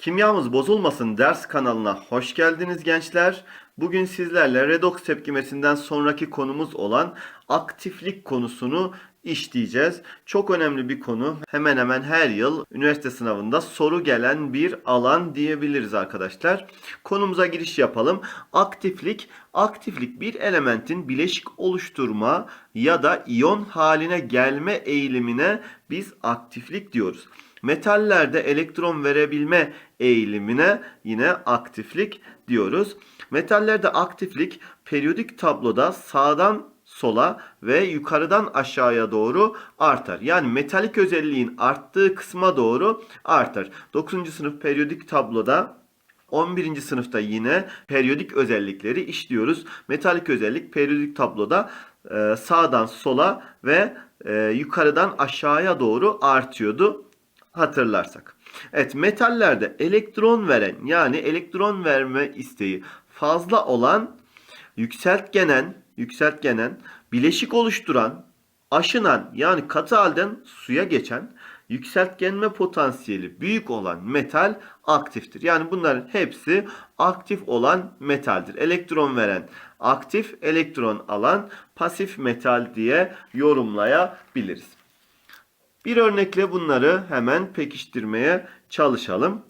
Kimyamız bozulmasın ders kanalına hoş geldiniz gençler. Bugün sizlerle redoks tepkimesinden sonraki konumuz olan aktiflik konusunu işleyeceğiz. Çok önemli bir konu. Hemen hemen her yıl üniversite sınavında soru gelen bir alan diyebiliriz arkadaşlar. Konumuza giriş yapalım. Aktiflik, aktiflik bir elementin bileşik oluşturma ya da iyon haline gelme eğilimine biz aktiflik diyoruz. Metallerde elektron verebilme eğilimine yine aktiflik diyoruz. Metallerde aktiflik periyodik tabloda sağdan sola ve yukarıdan aşağıya doğru artar. Yani metalik özelliğin arttığı kısma doğru artar. 9. sınıf periyodik tabloda 11. sınıfta yine periyodik özellikleri işliyoruz. Metalik özellik periyodik tabloda e, sağdan sola ve e, yukarıdan aşağıya doğru artıyordu hatırlarsak. Evet metallerde elektron veren yani elektron verme isteği fazla olan yükseltgenen yükseltgenen bileşik oluşturan aşınan yani katı halden suya geçen yükseltgenme potansiyeli büyük olan metal aktiftir. Yani bunların hepsi aktif olan metaldir. Elektron veren aktif, elektron alan pasif metal diye yorumlayabiliriz. Bir örnekle bunları hemen pekiştirmeye çalışalım.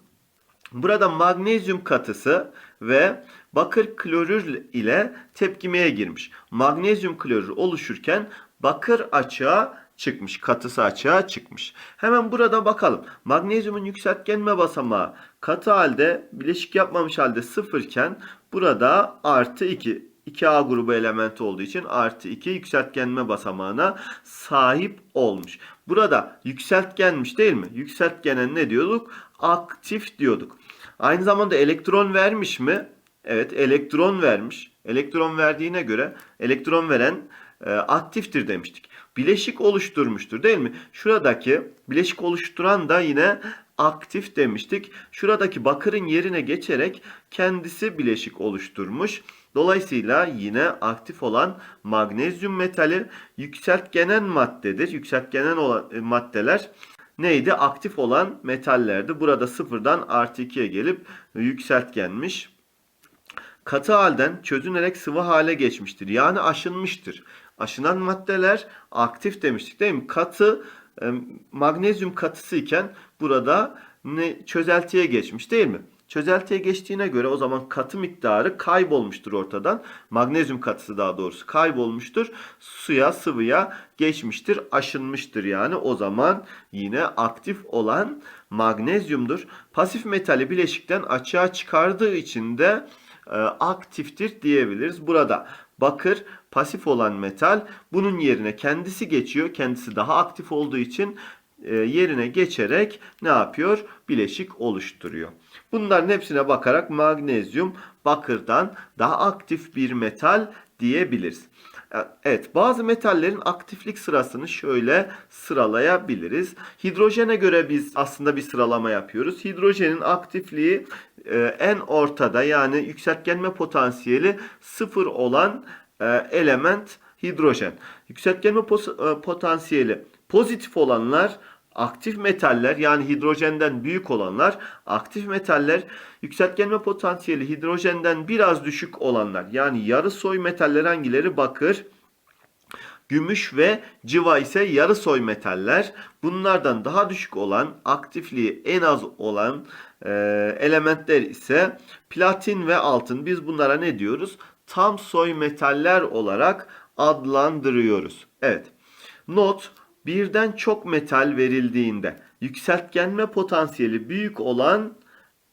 Burada magnezyum katısı ve bakır klorür ile tepkimeye girmiş. Magnezyum klorür oluşurken bakır açığa çıkmış. Katısı açığa çıkmış. Hemen burada bakalım. Magnezyumun yükseltgenme basamağı katı halde bileşik yapmamış halde sıfırken burada artı 2 2A grubu elementi olduğu için artı 2 yükseltgenme basamağına sahip olmuş. Burada yükseltgenmiş değil mi? Yükseltgene ne diyorduk? Aktif diyorduk. Aynı zamanda elektron vermiş mi? Evet elektron vermiş. Elektron verdiğine göre elektron veren e, aktiftir demiştik. Bileşik oluşturmuştur değil mi? Şuradaki bileşik oluşturan da yine aktif demiştik. Şuradaki bakırın yerine geçerek kendisi bileşik oluşturmuş. Dolayısıyla yine aktif olan magnezyum metali yükseltgenen maddedir. Yükseltgenen olan e, maddeler neydi? Aktif olan metallerdi. Burada sıfırdan artı 2'ye gelip yükseltgenmiş. Katı halden çözünerek sıvı hale geçmiştir. Yani aşınmıştır. Aşınan maddeler aktif demiştik değil mi? Katı e, magnezyum katısı iken burada ne çözeltiye geçmiş değil mi? Çözeltiye geçtiğine göre o zaman katı miktarı kaybolmuştur ortadan. Magnezyum katısı daha doğrusu kaybolmuştur. Suya, sıvıya geçmiştir, aşınmıştır yani. O zaman yine aktif olan magnezyumdur. Pasif metali bileşikten açığa çıkardığı için de e, aktiftir diyebiliriz. Burada bakır pasif olan metal bunun yerine kendisi geçiyor. Kendisi daha aktif olduğu için e, yerine geçerek ne yapıyor? Bileşik oluşturuyor. Bunların hepsine bakarak magnezyum bakırdan daha aktif bir metal diyebiliriz. E, Evet bazı metallerin aktiflik sırasını şöyle sıralayabiliriz. Hidrojene göre biz aslında bir sıralama yapıyoruz. Hidrojenin aktifliği e, en ortada yani yükseltgenme potansiyeli sıfır olan e, element hidrojen. Yükseltgenme potansiyeli pozitif olanlar aktif metaller yani hidrojenden büyük olanlar aktif metaller yükseltgenme potansiyeli hidrojenden biraz düşük olanlar yani yarı soy metaller hangileri bakır Gümüş ve civa ise yarı soy metaller. Bunlardan daha düşük olan, aktifliği en az olan e, elementler ise platin ve altın. Biz bunlara ne diyoruz? Tam soy metaller olarak adlandırıyoruz. Evet. Not birden çok metal verildiğinde yükseltgenme potansiyeli büyük olan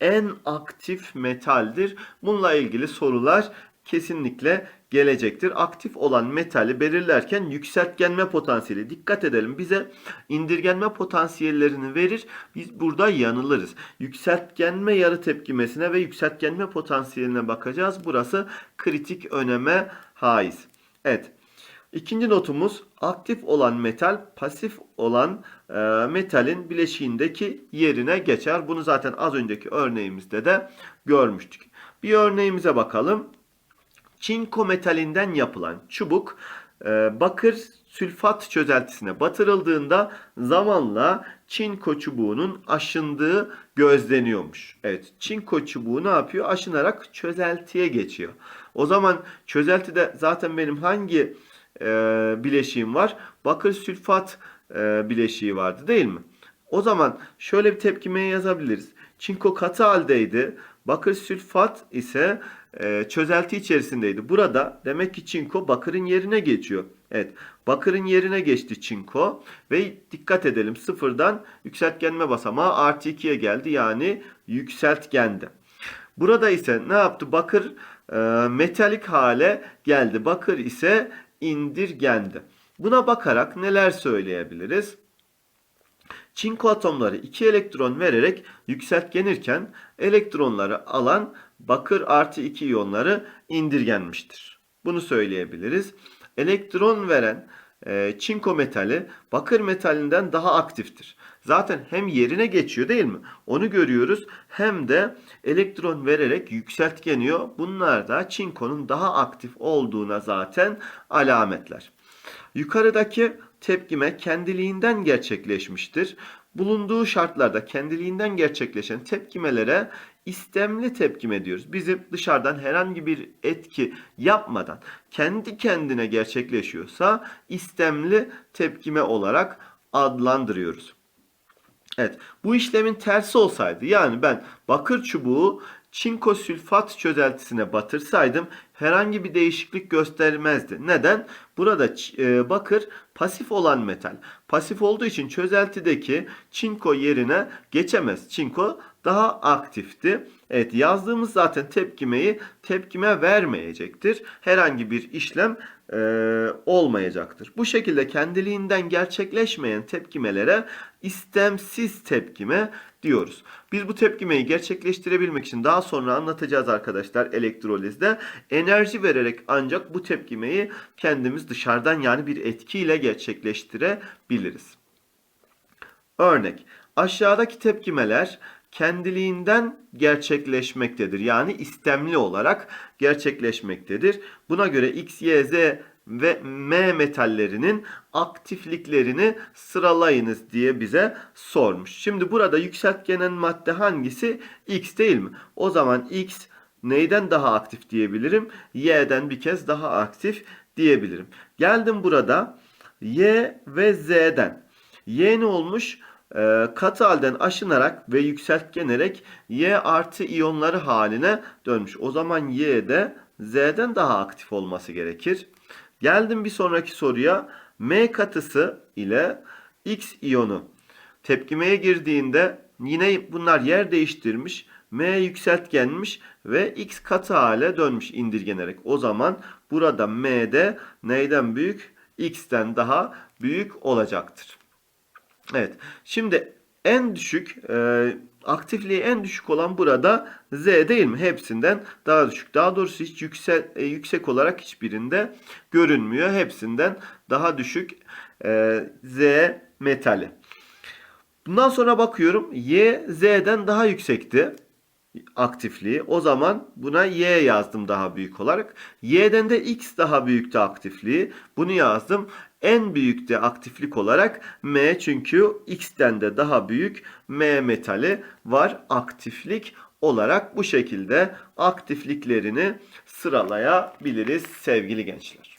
en aktif metaldir. Bununla ilgili sorular kesinlikle gelecektir. Aktif olan metali belirlerken yükseltgenme potansiyeli dikkat edelim. Bize indirgenme potansiyellerini verir. Biz burada yanılırız. Yükseltgenme yarı tepkimesine ve yükseltgenme potansiyeline bakacağız. Burası kritik öneme haiz. Evet. İkinci notumuz aktif olan metal pasif olan e, metalin bileşiğindeki yerine geçer. Bunu zaten az önceki örneğimizde de görmüştük. Bir örneğimize bakalım. Çinko metalinden yapılan çubuk e, bakır sülfat çözeltisine batırıldığında zamanla çinko çubuğunun aşındığı gözleniyormuş. Evet, çinko çubuğu ne yapıyor? Aşınarak çözeltiye geçiyor. O zaman çözeltide zaten benim hangi e, bileşiğim var? Bakır sülfat e, bileşiği vardı değil mi? O zaman şöyle bir tepkimeye yazabiliriz. Çinko katı haldeydi. Bakır sülfat ise e, çözelti içerisindeydi. Burada demek ki çinko bakırın yerine geçiyor. Evet bakırın yerine geçti çinko ve dikkat edelim sıfırdan yükseltgenme basamağı artı 2'ye geldi yani yükseltgendi. Burada ise ne yaptı? Bakır e, metalik hale geldi. Bakır ise indirgendi. Buna bakarak neler söyleyebiliriz? Çinko atomları 2 elektron vererek yükseltgenirken elektronları alan bakır artı 2 iyonları indirgenmiştir. Bunu söyleyebiliriz. Elektron veren e, çinko metali bakır metalinden daha aktiftir. Zaten hem yerine geçiyor değil mi? Onu görüyoruz. Hem de elektron vererek yükseltgeniyor. Bunlar da çinkonun daha aktif olduğuna zaten alametler. Yukarıdaki tepkime kendiliğinden gerçekleşmiştir. Bulunduğu şartlarda kendiliğinden gerçekleşen tepkimelere istemli tepkime diyoruz. Bizim dışarıdan herhangi bir etki yapmadan kendi kendine gerçekleşiyorsa istemli tepkime olarak adlandırıyoruz. Evet, bu işlemin tersi olsaydı yani ben bakır çubuğu çinko sülfat çözeltisine batırsaydım herhangi bir değişiklik göstermezdi. Neden? Burada e, bakır pasif olan metal. Pasif olduğu için çözeltideki çinko yerine geçemez. Çinko daha aktifti. Evet yazdığımız zaten tepkimeyi tepkime vermeyecektir. Herhangi bir işlem e, olmayacaktır. Bu şekilde kendiliğinden gerçekleşmeyen tepkimelere istemsiz tepkime diyoruz. Biz bu tepkimeyi gerçekleştirebilmek için daha sonra anlatacağız arkadaşlar elektrolizde. Enerji vererek ancak bu tepkimeyi kendimiz dışarıdan yani bir etkiyle gerçekleştirebiliriz. Örnek aşağıdaki tepkimeler kendiliğinden gerçekleşmektedir. Yani istemli olarak gerçekleşmektedir. Buna göre X, Y, Z ve M metallerinin aktifliklerini sıralayınız diye bize sormuş. Şimdi burada yükseltgenen madde hangisi? X değil mi? O zaman X neyden daha aktif diyebilirim? Y'den bir kez daha aktif diyebilirim. Geldim burada Y ve Z'den. Y ne olmuş? Ee, katı halden aşınarak ve yükseltgenerek Y artı iyonları haline dönmüş. O zaman Y de Z'den daha aktif olması gerekir. Geldim bir sonraki soruya. M katısı ile X iyonu tepkimeye girdiğinde yine bunlar yer değiştirmiş. M yükseltgenmiş ve X katı hale dönmüş indirgenerek. O zaman burada M de neyden büyük? X'ten daha büyük olacaktır. Evet. Şimdi en düşük e, aktifliği en düşük olan burada Z değil mi? Hepsinden daha düşük. Daha doğrusu hiç yüksek, e, yüksek olarak hiçbirinde görünmüyor. Hepsinden daha düşük e, Z metali. Bundan sonra bakıyorum Y Z'den daha yüksekti aktifliği. O zaman buna Y yazdım daha büyük olarak. Y'den de X daha büyüktü aktifliği. Bunu yazdım. En büyük de aktiflik olarak M çünkü X'ten de daha büyük M metali var aktiflik olarak bu şekilde aktifliklerini sıralayabiliriz sevgili gençler.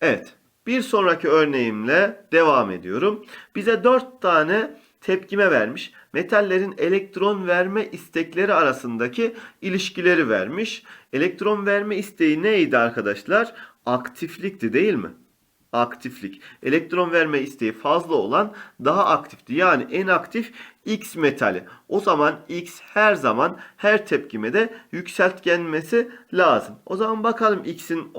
Evet. Bir sonraki örneğimle devam ediyorum. Bize 4 tane tepkime vermiş. Metallerin elektron verme istekleri arasındaki ilişkileri vermiş. Elektron verme isteği neydi arkadaşlar? Aktiflikti değil mi? Aktiflik. Elektron verme isteği fazla olan daha aktifti. Yani en aktif X metali. O zaman X her zaman her tepkimede yükseltgenmesi lazım. O zaman bakalım X'in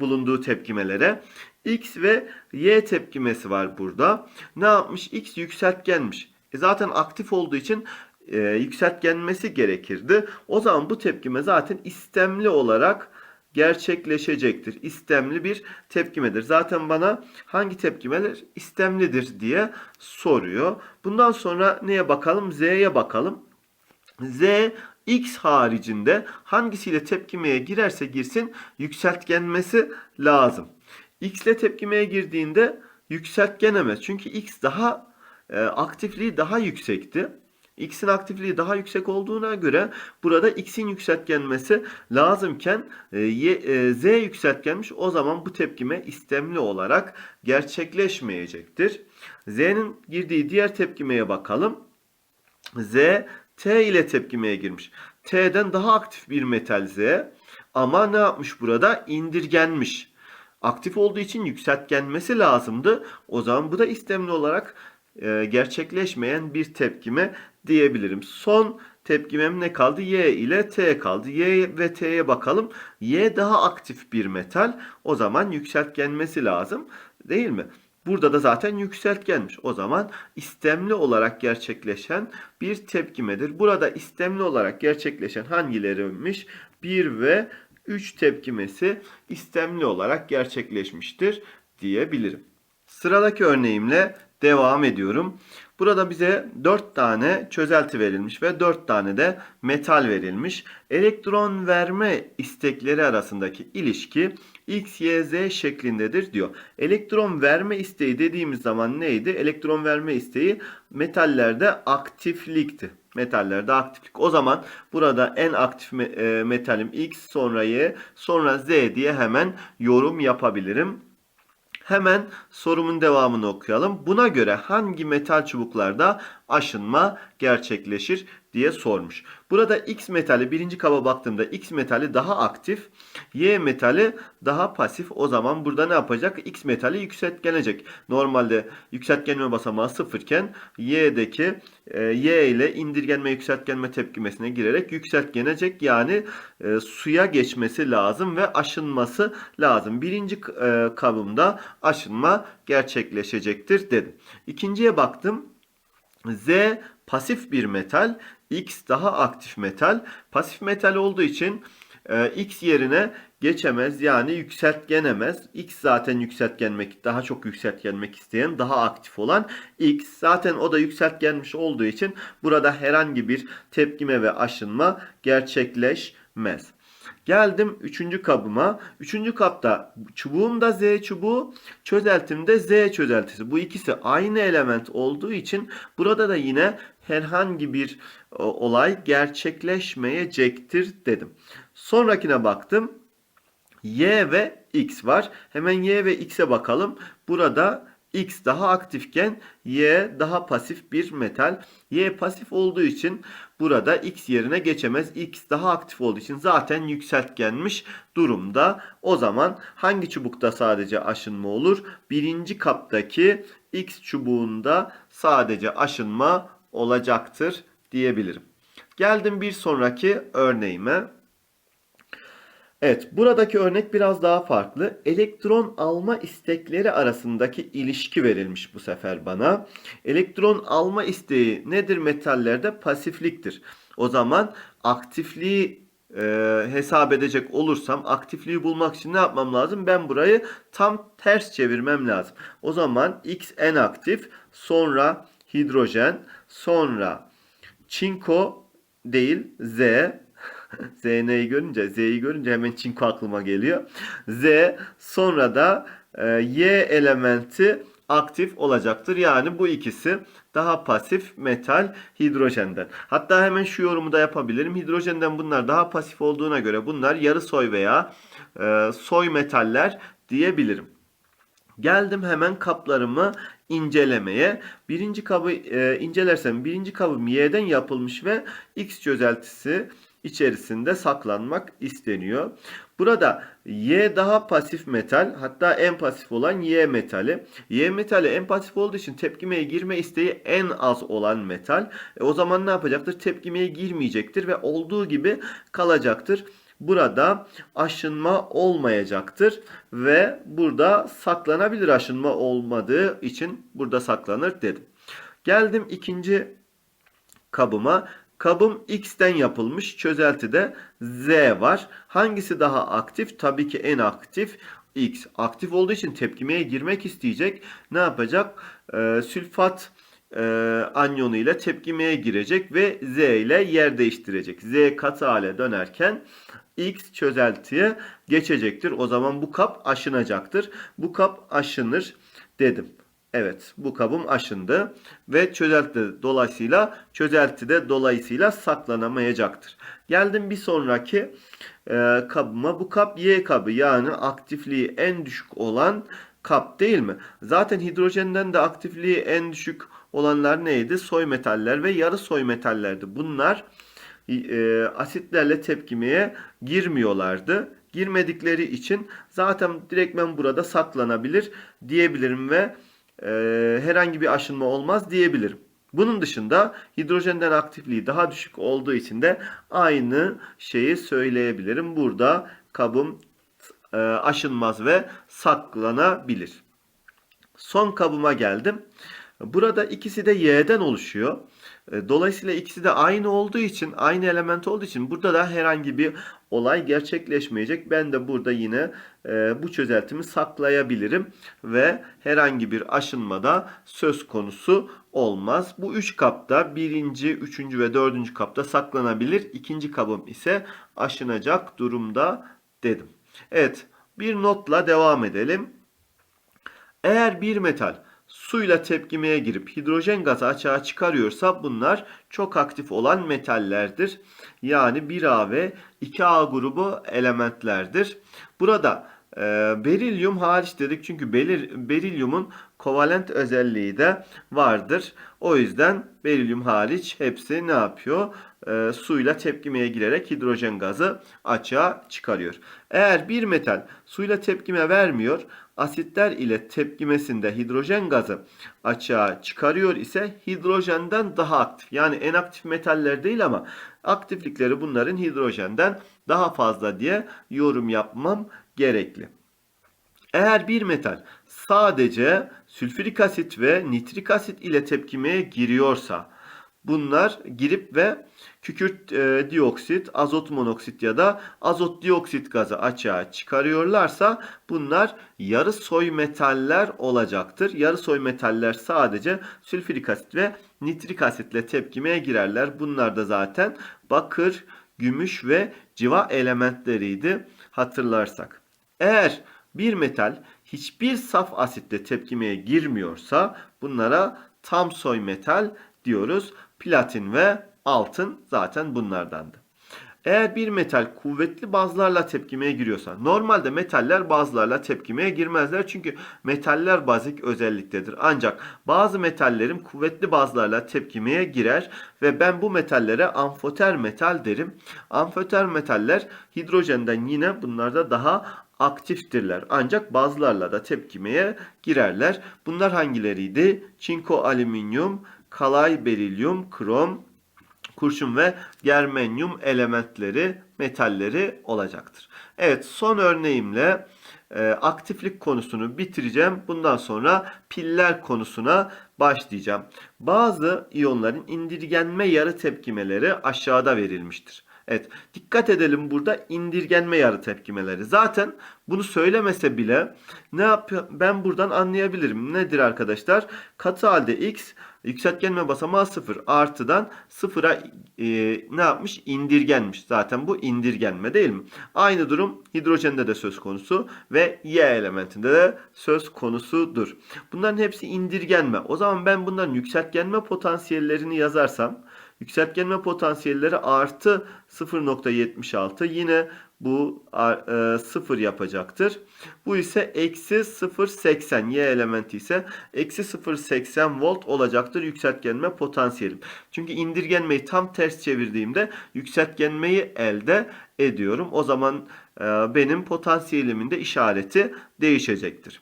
bulunduğu tepkimelere. X ve Y tepkimesi var burada. Ne yapmış? X yükseltgenmiş. E zaten aktif olduğu için e, yükseltgenmesi gerekirdi. O zaman bu tepkime zaten istemli olarak gerçekleşecektir. İstemli bir tepkimedir. Zaten bana hangi tepkimeler istemlidir diye soruyor. Bundan sonra neye bakalım? Z'ye bakalım. Z X haricinde hangisiyle tepkimeye girerse girsin yükseltgenmesi lazım. X ile tepkimeye girdiğinde yükseltgenemez. Çünkü x daha e, aktifliği daha yüksekti. X'in aktifliği daha yüksek olduğuna göre burada X'in yükseltgenmesi lazımken e, e, Z yükseltgenmiş. O zaman bu tepkime istemli olarak gerçekleşmeyecektir. Z'nin girdiği diğer tepkimeye bakalım. Z T ile tepkimeye girmiş. T'den daha aktif bir metal Z ama ne yapmış burada? İndirgenmiş. Aktif olduğu için yükseltgenmesi lazımdı. O zaman bu da istemli olarak e, gerçekleşmeyen bir tepkime diyebilirim. Son tepkimem ne kaldı? Y ile T kaldı. Y ve T'ye bakalım. Y daha aktif bir metal. O zaman yükseltgenmesi lazım. Değil mi? Burada da zaten yükseltgenmiş. O zaman istemli olarak gerçekleşen bir tepkimedir. Burada istemli olarak gerçekleşen hangileriymiş? 1 ve 3 tepkimesi istemli olarak gerçekleşmiştir diyebilirim. Sıradaki örneğimle devam ediyorum. Burada bize 4 tane çözelti verilmiş ve 4 tane de metal verilmiş. Elektron verme istekleri arasındaki ilişki X, Y, Z şeklindedir diyor. Elektron verme isteği dediğimiz zaman neydi? Elektron verme isteği metallerde aktiflikti. Metallerde aktiflik. O zaman burada en aktif e, metalim X, sonra Y, sonra Z diye hemen yorum yapabilirim. Hemen sorumun devamını okuyalım. Buna göre hangi metal çubuklarda aşınma gerçekleşir diye sormuş. Burada X metali birinci kaba baktığımda X metali daha aktif, Y metali daha pasif. O zaman burada ne yapacak? X metali yükseltgenecek. Normalde yükseltgenme basamağı sıfırken Y'deki e, Y ile indirgenme yükseltgenme tepkimesine girerek yükseltgenecek. Yani e, suya geçmesi lazım ve aşınması lazım. Birinci e, kabımda aşınma gerçekleşecektir dedim. İkinciye baktım. Z pasif bir metal, X daha aktif metal. Pasif metal olduğu için e, X yerine geçemez yani yükseltgenemez. X zaten yükseltgenmek, daha çok yükseltgenmek isteyen, daha aktif olan X. Zaten o da yükseltgenmiş olduğu için burada herhangi bir tepkime ve aşınma gerçekleşmez. Geldim üçüncü kabıma. Üçüncü kapta çubuğumda Z çubuğu, çözeltimde Z çözeltisi. Bu ikisi aynı element olduğu için burada da yine herhangi bir o, olay gerçekleşmeyecektir dedim. Sonrakine baktım. Y ve X var. Hemen Y ve X'e bakalım. Burada X daha aktifken Y daha pasif bir metal. Y pasif olduğu için burada X yerine geçemez. X daha aktif olduğu için zaten yükseltgenmiş durumda. O zaman hangi çubukta sadece aşınma olur? Birinci kaptaki X çubuğunda sadece aşınma olacaktır diyebilirim. Geldim bir sonraki örneğime. Evet, buradaki örnek biraz daha farklı. Elektron alma istekleri arasındaki ilişki verilmiş bu sefer bana. Elektron alma isteği nedir metallerde? Pasifliktir. O zaman aktifliği e, hesap edecek olursam aktifliği bulmak için ne yapmam lazım? Ben burayı tam ters çevirmem lazım. O zaman X en aktif, sonra hidrojen, sonra çinko değil Z ZN'yi görünce, Z'yi görünce hemen çinko aklıma geliyor. Z sonra da e, Y elementi aktif olacaktır. Yani bu ikisi daha pasif metal hidrojenden. Hatta hemen şu yorumu da yapabilirim. Hidrojenden bunlar daha pasif olduğuna göre bunlar yarı soy veya e, soy metaller diyebilirim. Geldim hemen kaplarımı incelemeye. Birinci kabı e, incelersem birinci kabım Y'den yapılmış ve X çözeltisi içerisinde saklanmak isteniyor. Burada Y daha pasif metal hatta en pasif olan Y metali. Y metali en pasif olduğu için tepkimeye girme isteği en az olan metal. E, o zaman ne yapacaktır? Tepkimeye girmeyecektir ve olduğu gibi kalacaktır. Burada aşınma olmayacaktır ve burada saklanabilir aşınma olmadığı için burada saklanır dedim. Geldim ikinci kabıma. Kabım X'ten yapılmış. Çözeltide Z var. Hangisi daha aktif? Tabii ki en aktif X. Aktif olduğu için tepkimeye girmek isteyecek. Ne yapacak? Ee, sülfat e, anyonu ile tepkimeye girecek ve Z ile yer değiştirecek. Z katı hale dönerken X çözeltiye geçecektir. O zaman bu kap aşınacaktır. Bu kap aşınır. dedim. Evet bu kabım aşındı ve çözelti dolayısıyla çözelti de dolayısıyla saklanamayacaktır. Geldim bir sonraki e, kabıma. Bu kap Y kabı yani aktifliği en düşük olan kap değil mi? Zaten hidrojenden de aktifliği en düşük olanlar neydi? Soy metaller ve yarı soy metallerdi. Bunlar e, asitlerle tepkimeye girmiyorlardı. Girmedikleri için zaten direktmen burada saklanabilir diyebilirim ve e, herhangi bir aşınma olmaz diyebilirim. Bunun dışında hidrojenden aktifliği daha düşük olduğu için de aynı şeyi söyleyebilirim. Burada kabım e, aşınmaz ve saklanabilir. Son kabıma geldim. Burada ikisi de Y'den oluşuyor. E, Dolayısıyla ikisi de aynı olduğu için, aynı element olduğu için burada da herhangi bir olay gerçekleşmeyecek. Ben de burada yine e, bu çözeltimi saklayabilirim ve herhangi bir aşınmada söz konusu olmaz. Bu üç kapta birinci, üçüncü ve dördüncü kapta saklanabilir. İkinci kabım ise aşınacak durumda dedim. Evet, bir notla devam edelim. Eğer bir metal suyla tepkimeye girip hidrojen gazı açığa çıkarıyorsa bunlar çok aktif olan metallerdir. Yani 1A ve 2A grubu elementlerdir. Burada e, berilyum hariç dedik çünkü belir, berilyumun kovalent özelliği de vardır. O yüzden berilyum hariç hepsi ne yapıyor? E, suyla tepkimeye girerek hidrojen gazı açığa çıkarıyor. Eğer bir metal suyla tepkime vermiyor, asitler ile tepkimesinde hidrojen gazı açığa çıkarıyor ise hidrojenden daha aktif. Yani en aktif metaller değil ama aktiflikleri bunların hidrojenden daha fazla diye yorum yapmam gerekli. Eğer bir metal sadece sülfürik asit ve nitrik asit ile tepkimeye giriyorsa bunlar girip ve kükürt e, dioksit, azot monoksit ya da azot dioksit gazı açığa çıkarıyorlarsa bunlar yarı soy metaller olacaktır. Yarı soy metaller sadece sülfürik asit ve nitrik asitle tepkimeye girerler. Bunlar da zaten bakır, gümüş ve civa elementleriydi hatırlarsak. Eğer bir metal hiçbir saf asitle tepkimeye girmiyorsa bunlara tam soy metal diyoruz. Platin ve altın zaten bunlardandı. Eğer bir metal kuvvetli bazlarla tepkimeye giriyorsa, normalde metaller bazlarla tepkimeye girmezler çünkü metaller bazik özelliktedir. Ancak bazı metallerin kuvvetli bazlarla tepkimeye girer ve ben bu metallere amfoter metal derim. Amfoter metaller hidrojenden yine bunlarda daha aktiftirler. Ancak bazılarla da tepkimeye girerler. Bunlar hangileriydi? Çinko alüminyum, kalay berilyum, krom, kurşun ve germanyum elementleri, metalleri olacaktır. Evet son örneğimle e, aktiflik konusunu bitireceğim. Bundan sonra piller konusuna başlayacağım. Bazı iyonların indirgenme yarı tepkimeleri aşağıda verilmiştir. Evet dikkat edelim burada indirgenme yarı tepkimeleri. Zaten bunu söylemese bile ne yapıyor ben buradan anlayabilirim. Nedir arkadaşlar? Katı halde x yükseltgenme basamağı 0 artıdan 0'a e, ne yapmış? İndirgenmiş. Zaten bu indirgenme değil mi? Aynı durum hidrojende de söz konusu ve Y elementinde de söz konusudur. Bunların hepsi indirgenme. O zaman ben bunların yükseltgenme potansiyellerini yazarsam Yükseltgenme potansiyelleri artı 0.76 yine bu e, 0 yapacaktır. Bu ise eksi 0.80 Y elementi ise eksi 0.80 volt olacaktır yükseltgenme potansiyelim. Çünkü indirgenmeyi tam ters çevirdiğimde yükseltgenmeyi elde ediyorum. O zaman e, benim potansiyelimin de işareti değişecektir.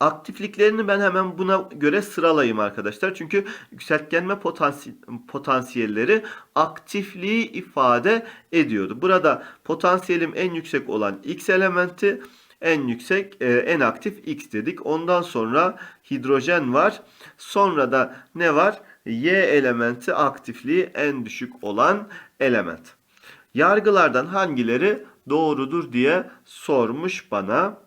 Aktifliklerini ben hemen buna göre sıralayayım arkadaşlar. Çünkü yükseltgenme potansi potansiyelleri aktifliği ifade ediyordu. Burada potansiyelim en yüksek olan X elementi en yüksek, e, en aktif X dedik. Ondan sonra hidrojen var. Sonra da ne var? Y elementi aktifliği en düşük olan element. Yargılardan hangileri doğrudur diye sormuş bana.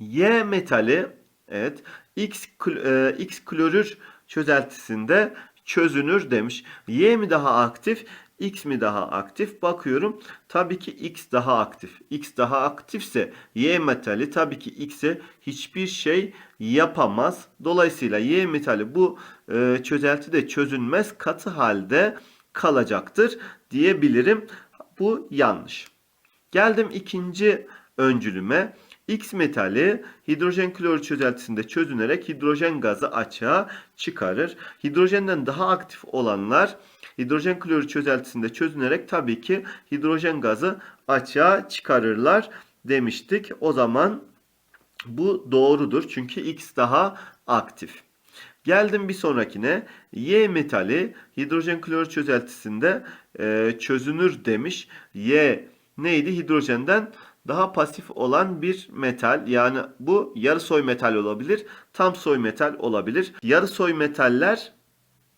Y metali Evet. X, e, X klorür çözeltisinde çözünür demiş. Y mi daha aktif? X mi daha aktif? Bakıyorum. Tabii ki X daha aktif. X daha aktifse Y metali tabii ki X'e hiçbir şey yapamaz. Dolayısıyla Y metali bu e, çözeltide çözünmez katı halde kalacaktır diyebilirim. Bu yanlış. Geldim ikinci öncülüme. X metali hidrojen klorür çözeltisinde çözünerek hidrojen gazı açığa çıkarır. Hidrojenden daha aktif olanlar hidrojen klorür çözeltisinde çözünerek tabii ki hidrojen gazı açığa çıkarırlar demiştik. O zaman bu doğrudur çünkü X daha aktif. Geldim bir sonrakine. Y metali hidrojen klorür çözeltisinde e, çözünür demiş. Y neydi? Hidrojenden daha pasif olan bir metal. Yani bu yarı soy metal olabilir, tam soy metal olabilir. Yarı soy metaller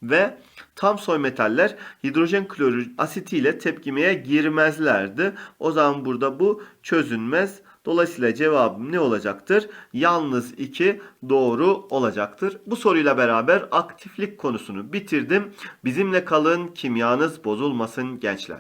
ve tam soy metaller hidrojen klorür asitiyle tepkimeye girmezlerdi. O zaman burada bu çözünmez. Dolayısıyla cevabım ne olacaktır? Yalnız 2 doğru olacaktır. Bu soruyla beraber aktiflik konusunu bitirdim. Bizimle kalın, kimyanız bozulmasın gençler.